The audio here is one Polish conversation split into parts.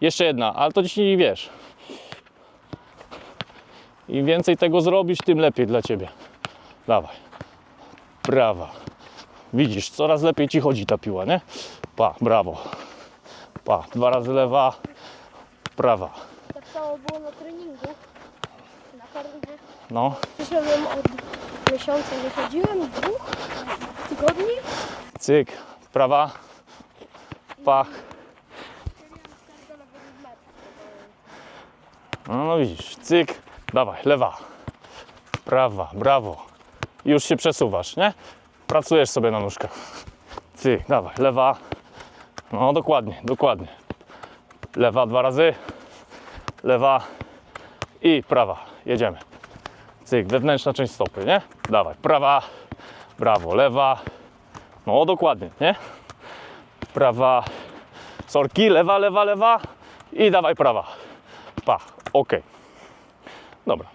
Jeszcze jedna, ale to ci wiesz. Im więcej tego zrobisz, tym lepiej dla ciebie. Dawaj. Prawa. Widzisz, coraz lepiej ci chodzi ta piła, nie? Pa, brawo. Pa, dwa razy lewa, prawa. Tak samo było na treningu. Na kardzie. No, Przyszedłem od miesiąca, nie chodziłem, dwóch tygodni. cyk, prawa, pach. No, no widzisz, cyk, dawaj, lewa, prawa, brawo. Już się przesuwasz, nie? Pracujesz sobie na nóżkach. Cyk, dawaj, lewa. No dokładnie, dokładnie. Lewa dwa razy, lewa i prawa. Jedziemy. Cyk, wewnętrzna część stopy, nie? Dawaj, prawa, brawo, lewa. No dokładnie, nie? Prawa, sorki, lewa, lewa, lewa i dawaj prawa. Pach, ok. Dobra.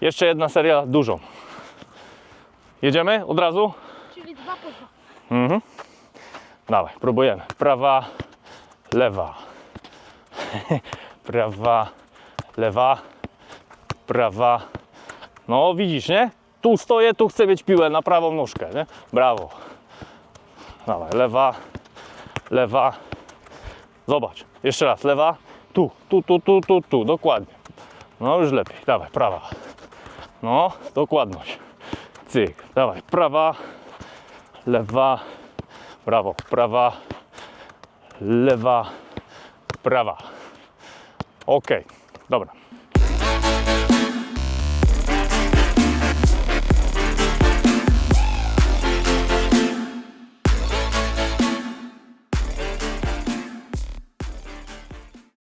Jeszcze jedna seria dużą. Jedziemy od razu? Czyli dwa po dwa. Mhm. Dawaj, próbujemy. Prawa, lewa. Prawa, lewa. Prawa. No widzisz, nie? Tu stoję, tu chcę mieć piłę na prawą nóżkę, nie? Brawo. Dawaj, lewa, lewa. Zobacz, jeszcze raz, lewa. Tu, tu, tu, tu, tu, tu, dokładnie. No już lepiej, dawaj, prawa. No, dokładność. Cyk, dawaj, prawa, lewa, prawo, prawa, lewa, prawa. Ok, dobra.